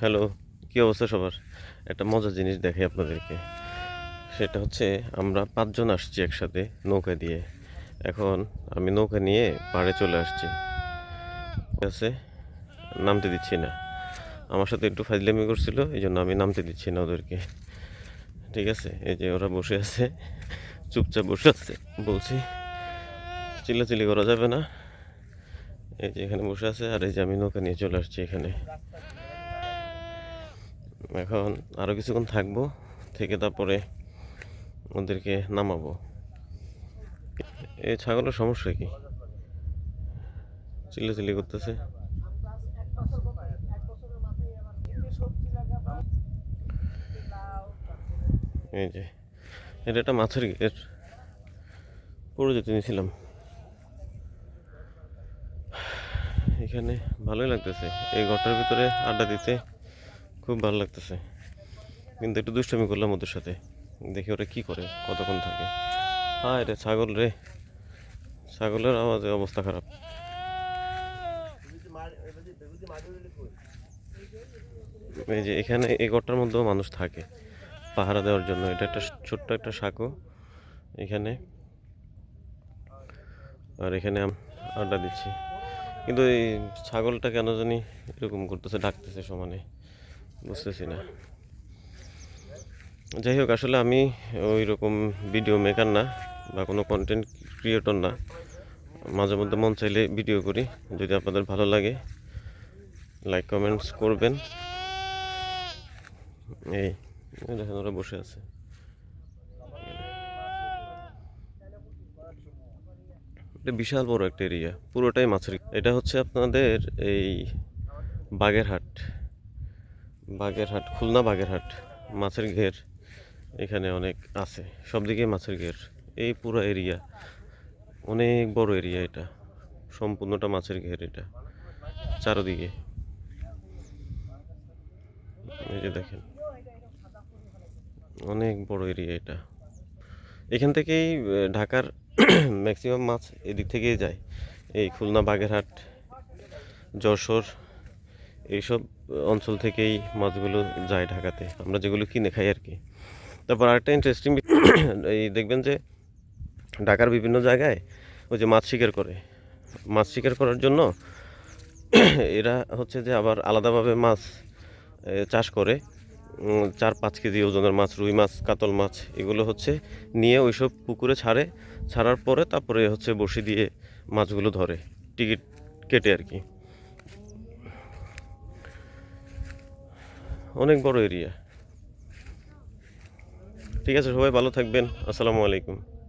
Hello, কী অবস্থা সবার? একটা মজার জিনিস দেখাই আপনাদেরকে। সেটা হচ্ছে, আমরা পাঁচজন আসছি একসাথে নৌকা দিয়ে। এখন আমি নৌকা নিয়ে পাড়ে চলে আসছি। ঠিক আছে? নামতে দিচ্ছি না। আমার সাথে একটু ফাজলামি করছিল এই জন্য আমি নামতে দিচ্ছি না ওদেরকে। ঠিক আছে? এই যে ওরা বসে আছে, চুপচাপ বসে আছে, বলছি, চিল্লাচিল্লি করা যাবে না। এই যে এখানে বসে আছে, আর এই যে আমি নৌকা নিয়ে চলে আসছি এখানে। এখন আরও কিছুক্ষণ থাকব, থেকে তারপরে ওদেরকে নামাবো। এই ছাগলের সমস্যা কি? চিল্লাচিল্লি করতেছে। এই যে, এটা একটা মাছের গেট পুরো যেতে নিয়েছিলাম এখানে ভালোই লাগতেছে। এই ঘরটার ভিতরে আড্ডা দিতে খুব ভালো লাগতেছে। কিন্তু একটু দুষ্টামি করলাম ওদের সাথে। দেখি ওরা কি করে, কতক্ষণ থাকে। হায় রে ছাগল রে। ছাগলের আওয়াজে অবস্থা খারাপ। এই যে এখানে এই ঘরটার মধ্যেও মানুষ থাকে। পাহারা দেওয়ার জন্য। এটা একটা ছোট্ট একটা সাঁকো। এখানে। আর এখানে আড্ডা দিচ্ছি। কিন্তু এই ছাগলটা কেন জানি এরকম করতেছে, ডাকতেছে সমানে। বুঝতেছি না যাই হোক আসলে আমি ওই রকম ভিডিও মেকার না বা কোনো কন্টেন্ট ক্রিয়েটর না। মাঝে মধ্যে মন চাইলে ভিডিও করি, যদি আপনাদের ভালো লাগে লাইক কমেন্টস করবেন। এই দেখেন ওরা বসে আছে। এটা বিশাল বড় একটা এরিয়া পুরোটাই মাছের। এটা হচ্ছে আপনাদের এই বাগেরহাট। বাগেরহাট, খুলনা বাগেরহাট, মাছের ঘের এখানে অনেক আছে। সব দিকে মাছের ঘের। এই পুরো এরিয়া অনেক বড় এরিয়া এটা। সম্পূর্ণটা মাছের ঘের এটা। চারোদিকে। এই যে দেখেন। অনেক বড় এরিয়া এটা। এখান থেকেই ঢাকার ম্যাক্সিমাম মাছ এদিক থেকেই যায়। এই খুলনা বাগেরহাট, যশোর এইসব অঞ্চল থেকেই মাছগুলো যায় ঢাকাতে। আমরা যেগুলো কিনে খাই আর কি। তারপর আরেকটা ইন্টারেস্টিং এই দেখবেন যে, ঢাকার বিভিন্ন জায়গায় ওই যে মাছ শিকার করে। মাছ শিকার করার জন্য এরা হচ্ছে যে আবার আলাদাভাবে মাছ চাষ করে। চার পাঁচ কেজি ওজনের মাছ, রুই মাছ, কাতল মাছ, এগুলো হচ্ছে নিয়ে ওইসব পুকুরে ছাড়ে। ছাড়ার পরে তারপরে হচ্ছে বসি দিয়ে মাছগুলো ধরে। টিকিট কেটে আর কি। অনেক বড় এরিয়া। ঠিক আছে সবাই ভালো থাকবেন। আসসালামু আলাইকুম।